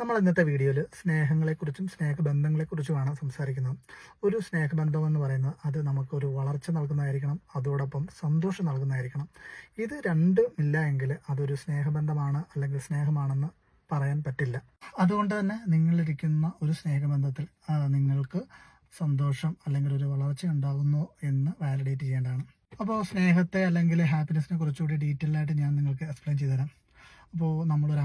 നമ്മൾ ഇന്നത്തെ വീഡിയോയിൽ സ്നേഹങ്ങളെക്കുറിച്ചും സ്നേഹബന്ധങ്ങളെക്കുറിച്ചുമാണ് സംസാരിക്കുന്നത്. ഒരു സ്നേഹബന്ധം എന്ന് പറയുന്നത് അത് നമുക്കൊരു വളർച്ച നൽകുന്നതായിരിക്കണം അതോടൊപ്പം സന്തോഷം നൽകുന്നതായിരിക്കണം. ഇത് രണ്ടും ഇല്ല എങ്കിൽ അതൊരു സ്നേഹബന്ധമാണ് അല്ലെങ്കിൽ സ്നേഹമാണെന്ന് പറയാൻ പറ്റില്ല. അതുകൊണ്ട് തന്നെ നിങ്ങളിരിക്കുന്ന ഒരു സ്നേഹബന്ധത്തിൽ നിങ്ങൾക്ക് സന്തോഷം അല്ലെങ്കിൽ ഒരു വളർച്ച ഉണ്ടാകുന്നു എന്ന് വാലിഡേറ്റ് ചെയ്യേണ്ടതാണ്. അപ്പോൾ സ്നേഹത്തെ അല്ലെങ്കിൽ ഹാപ്പിനെസ്സിനെ കുറച്ചുകൂടി ഡീറ്റെയിൽ ആയിട്ട് ഞാൻ നിങ്ങൾക്ക് എക്സ്പ്ലെയിൻ ചെയ്തുതരാം. അപ്പോൾ കരുതുക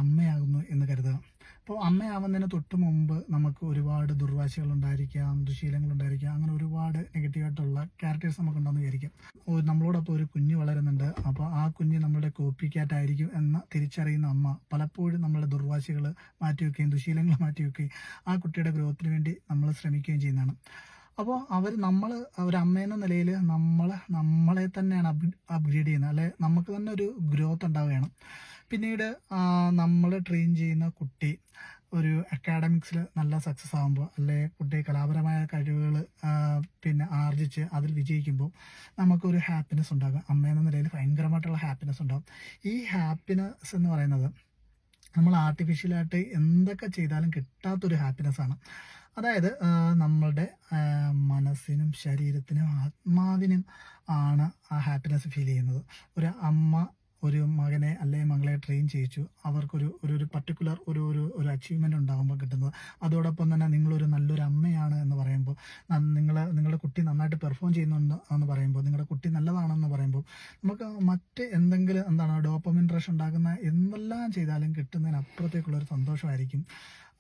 അപ്പോൾ അമ്മയാവുന്നതിന് തൊട്ട് മുമ്പ് നമുക്ക് ഒരുപാട് ദുർവാശികൾ ഉണ്ടായിരിക്കാം ദുശീലങ്ങൾ ഉണ്ടായിരിക്കാം അങ്ങനെ ഒരുപാട് നെഗറ്റീവായിട്ടുള്ള ക്യാരക്ടേഴ്സ് നമുക്ക് ഉണ്ടെന്ന് വിചാരിക്കാം. നമ്മളോടൊപ്പം ഒരു കുഞ്ഞ് വളരുന്നുണ്ട്. അപ്പോൾ ആ കുഞ്ഞ് നമ്മളുടെ കോപ്പി ക്യാറ്റായിരിക്കും എന്ന് തിരിച്ചറിയുന്ന അമ്മ പലപ്പോഴും നമ്മളുടെ ദുർവാശികൾ മാറ്റിവെക്കുകയും ദുശീലങ്ങൾ മാറ്റിവെക്കുകയും ആ കുട്ടിയുടെ ഗ്രോത്തിന് വേണ്ടി നമ്മൾ ശ്രമിക്കുകയും ചെയ്യുന്നതാണ്. അപ്പോൾ അവർ നമ്മൾ അമ്മയെന്ന നിലയിൽ നമ്മൾ നമ്മളെ തന്നെയാണ് അപ്ഗ്രേഡ് ചെയ്യുന്നത്. അല്ലെ നമുക്ക് തന്നെ ഒരു ഗ്രോത്ത് ഉണ്ടാവുകയാണ്. പിന്നീട് നമ്മൾ ട്രെയിൻ ചെയ്യുന്ന കുട്ടി ഒരു അക്കാഡമിക്സിൽ നല്ല സക്സസ് ആകുമ്പോൾ അല്ലെ കുട്ടി കലാപരമായ കഴിവുകൾ പിന്നെ ആർജിച്ച് അതിൽ വിജയിക്കുമ്പോൾ നമുക്കൊരു ഹാപ്പിനെസ് ഉണ്ടാകും. അമ്മ എന്ന നിലയിൽ ഭയങ്കരമായിട്ടുള്ള ഹാപ്പിനെസ് ഉണ്ടാകും ഈ ഹാപ്പിനെസ് എന്ന് പറയുന്നത് നമ്മൾ ആർട്ടിഫിഷ്യലായിട്ട് എന്തൊക്കെ ചെയ്താലും കിട്ടാത്തൊരു ഹാപ്പിനെസ് ആണ്. അതായത് നമ്മളുടെ മനസ്സിനും ശരീരത്തിനും ആത്മാവിനും ആണ് ആ ഹാപ്പിനെസ് ഫീൽ ചെയ്യുന്നത്. ഒരു അമ്മ ഒരു മകനെ അല്ലെങ്കിൽ മകളെ ട്രെയിൻ ചെയ്യിച്ചു. അവർക്കൊരു ഒരു ഒരു പർട്ടിക്കുലർ ഒരു ഒരു ഒരു അച്ചീവ്മെന്റ് ഉണ്ടാകുമ്പോൾ കിട്ടുന്നത്. അതോടൊപ്പം തന്നെ നിങ്ങളൊരു നല്ലൊരു അമ്മയാണ് എന്ന് പറയുമ്പോൾ നിങ്ങൾ നിങ്ങളുടെ കുട്ടി നന്നായിട്ട് പെർഫോം ചെയ്യുന്നുണ്ട് എന്ന് പറയുമ്പോൾ നിങ്ങളുടെ കുട്ടി നല്ലതാണെന്ന് പറയുമ്പോൾ നമുക്ക് മറ്റ് എന്തെങ്കിലും എന്താണ് ഡോപ്പമിൻ റഷ് ഉണ്ടാക്കുന്ന എന്തെല്ലാം ചെയ്താലും കിട്ടുന്നതിനപ്പുറത്തേക്കുള്ളൊരു സന്തോഷമായിരിക്കും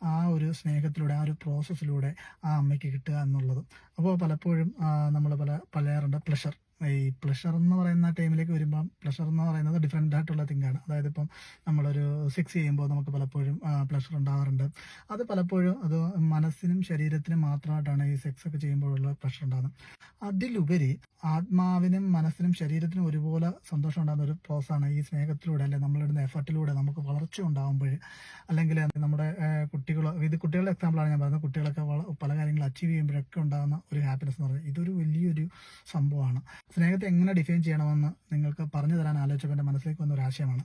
ആ ഒരു സ്നേഹത്തിലൂടെ ആ ഒരു പ്രോസസ്സിലൂടെ ആ അമ്മയ്ക്ക് കിട്ടുക എന്നുള്ളത്. അപ്പോൾ പലപ്പോഴും നമ്മൾ പല പറയാറുണ്ട് പ്ലഷർ ഈ പ്ലഷർ എന്ന് പറയുന്ന ടൈമിലേക്ക് വരുമ്പോൾ പ്ലഷർ എന്ന് പറയുന്നത് ഡിഫറെന്റ് ആയിട്ടുള്ള തിങ്കാണ് അതായത് ഇപ്പം നമ്മളൊരു സെക്സ് ചെയ്യുമ്പോൾ നമുക്ക് പലപ്പോഴും പ്ലഷർ ഉണ്ടാവാറുണ്ട്. അത് പലപ്പോഴും അത് മനസ്സിനും ശരീരത്തിനും മാത്രമായിട്ടാണ് ഈ സെക്സ് ഒക്കെ ചെയ്യുമ്പോഴുള്ള പ്ലഷർ ഉണ്ടാകുന്നത് അതിലുപരി ആത്മാവിനും മനസ്സിനും ശരീരത്തിനും ഒരുപോലെ സന്തോഷം ഉണ്ടാകുന്ന ഒരു പ്രോസാണ് ഈ സ്നേഹത്തിലൂടെ അല്ലെങ്കിൽ നമ്മളിടുന്ന എഫർട്ടിലൂടെ നമുക്ക് വളർച്ച ഉണ്ടാകുമ്പോൾ അല്ലെങ്കിൽ നമ്മുടെ കുട്ടികൾ ഇത് കുട്ടികളുടെ എക്സാമ്പിളാണ് ഞാൻ പറയുന്നത്. കുട്ടികളൊക്കെ പല കാര്യങ്ങൾ അച്ചീവ് ചെയ്യുമ്പോഴൊക്കെ ഉണ്ടാകുന്ന ഒരു ഹാപ്പിനെസ് എന്ന് പറയുന്നത് ഇതൊരു വലിയൊരു സംഭവമാണ്. സ്നേഹത്തെ എങ്ങനെ ഡിഫൈൻ ചെയ്യണമെന്ന് നിങ്ങൾക്ക് പറഞ്ഞു തരാൻ ആലോചിച്ചപ്പോൾ എന്റെ മനസ്സിലേക്ക് വന്ന ഒരു ആശയമാണ്.